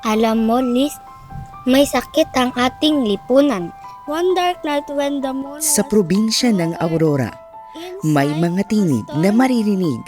Alam mo, Liz, may sakit ang ating lipunan. One dark night when the moon Sa probinsya ng Aurora, may mga tinig na maririnig,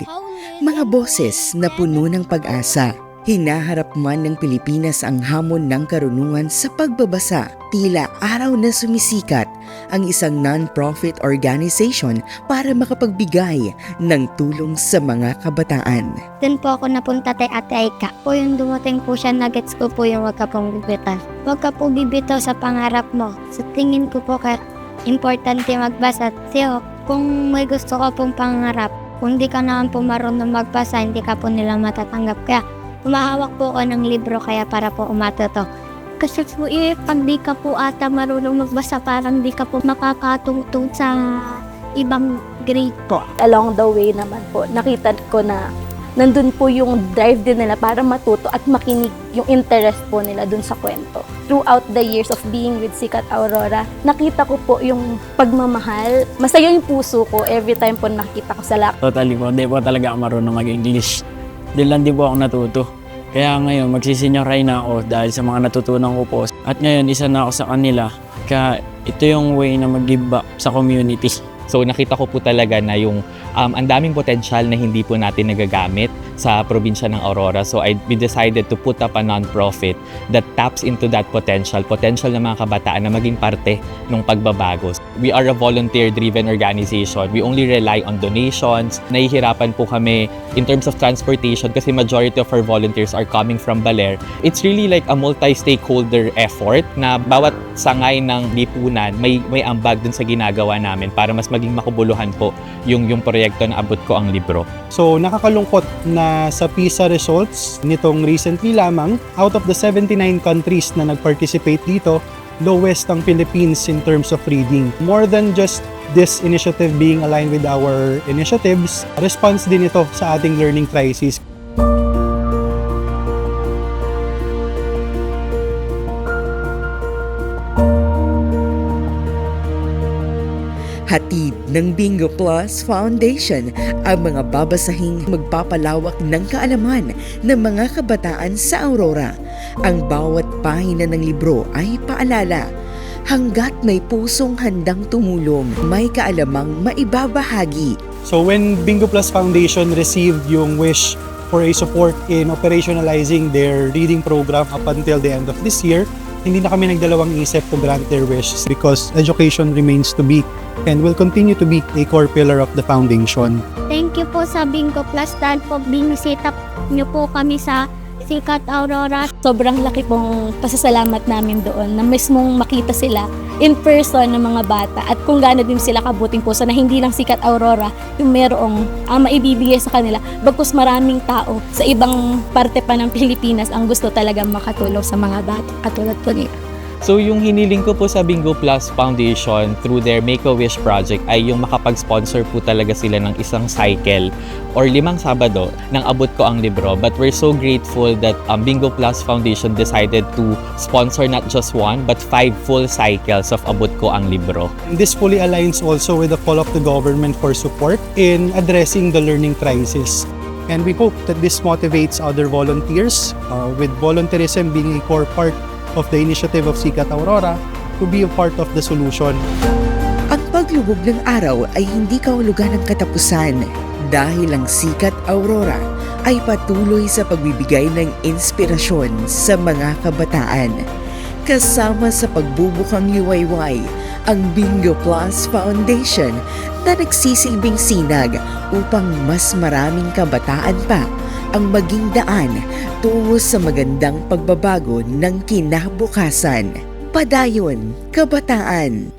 mga boses na puno ng pag-asa. Hinaharap man ng Pilipinas ang hamon ng karunungan sa pagbabasa. Tila araw na sumisikat ang isang non-profit organization para makapagbigay ng tulong sa mga kabataan. Doon po ako napunta kay Ate Aika. Po yung dumating po siya, nuggets ko po yung wag ka pong bibitaw. Huwag ka po bibitaw sa pangarap mo. Sa tingin ko po kaya importante magbasa. Tiyo, kung may gusto ka pong pangarap, kung di ka naman po marunong magbasa, hindi ka po nila matatanggap. Kaya humahawak po ako ng libro kaya para po umatoto. Kasi po eh, pag di ka po ata marunong magbasa, parang di ka po makakatungtong sa ibang grade po. along the way naman po, nakita ko na nandun po yung drive din nila para matuto at makinig yung interest po nila dun sa kwento. Throughout the years of being with Sikat Aurora, nakita ko po yung pagmamahal. Masaya yung puso ko every time po nakita ko sa lap. Totally po, hindi po talaga ako marunong mag-English. Doon lang din po ako natuto. Kaya ngayon, magsisenyoray na ako dahil sa mga natutunan ko po. At ngayon, isa na ako sa kanila. Kaya ito yung way na mag-give back sa community. So nakita ko po talaga na yung um, ang daming potensyal na hindi po natin nagagamit sa probinsya ng Aurora. So I we decided to put up a non-profit that taps into that potential, potential ng mga kabataan na maging parte ng pagbabago. We are a volunteer-driven organization. We only rely on donations. Nahihirapan po kami in terms of transportation kasi majority of our volunteers are coming from Baler. It's really like a multi-stakeholder effort na bawat sangay ng lipunan may may ambag dun sa ginagawa namin para mas maging makubuluhan po yung yung proyekto na abot ko ang libro. So nakakalungkot na sa PISA results nitong recently lamang, out of the 79 countries na nag-participate dito, lowest ang Philippines in terms of reading. More than just this initiative being aligned with our initiatives, response din ito sa ating learning crisis. Hatid ng Bingo Plus Foundation ang mga babasahing magpapalawak ng kaalaman ng mga kabataan sa Aurora. Ang bawat pahina ng libro ay paalala. Hanggat may pusong handang tumulong, may kaalamang maibabahagi. So when Bingo Plus Foundation received yung wish for a support in operationalizing their reading program up until the end of this year, hindi na kami nagdalawang isip to grant their wish because education remains to be and will continue to be a core pillar of the foundation. Thank you po sa Bingo Plus dahil po binisita niyo po kami sa Sikat Aurora. Sobrang laki pong pasasalamat namin doon na mismong makita sila in person ng mga bata at kung gaano din sila kabuting puso na hindi lang sikat Aurora yung merong ang maibibigay sa kanila bagkus maraming tao sa ibang parte pa ng Pilipinas ang gusto talaga makatulong sa mga bata katulad po nila. So yung hiniling ko po sa Bingo Plus Foundation through their Make-A-Wish project ay yung makapag-sponsor po talaga sila ng isang cycle or limang Sabado nang abot ko ang libro. But we're so grateful that um, Bingo Plus Foundation decided to sponsor not just one but five full cycles of abot ko ang libro. This fully aligns also with the call of the government for support in addressing the learning crisis. And we hope that this motivates other volunteers, uh, with volunteerism being a core part of the initiative of Sikat Aurora, to be a part of the solution. Ang paglubog ng araw ay hindi kahulugan ng katapusan dahil ang sikat aurora ay patuloy sa pagbibigay ng inspirasyon sa mga kabataan. Kasama sa pagbubukang liwayway ang Bingo Plus Foundation na nagsisilbing sinag upang mas maraming kabataan pa ang maging daan tungo sa magandang pagbabago ng kinabukasan. Padayon, kabataan.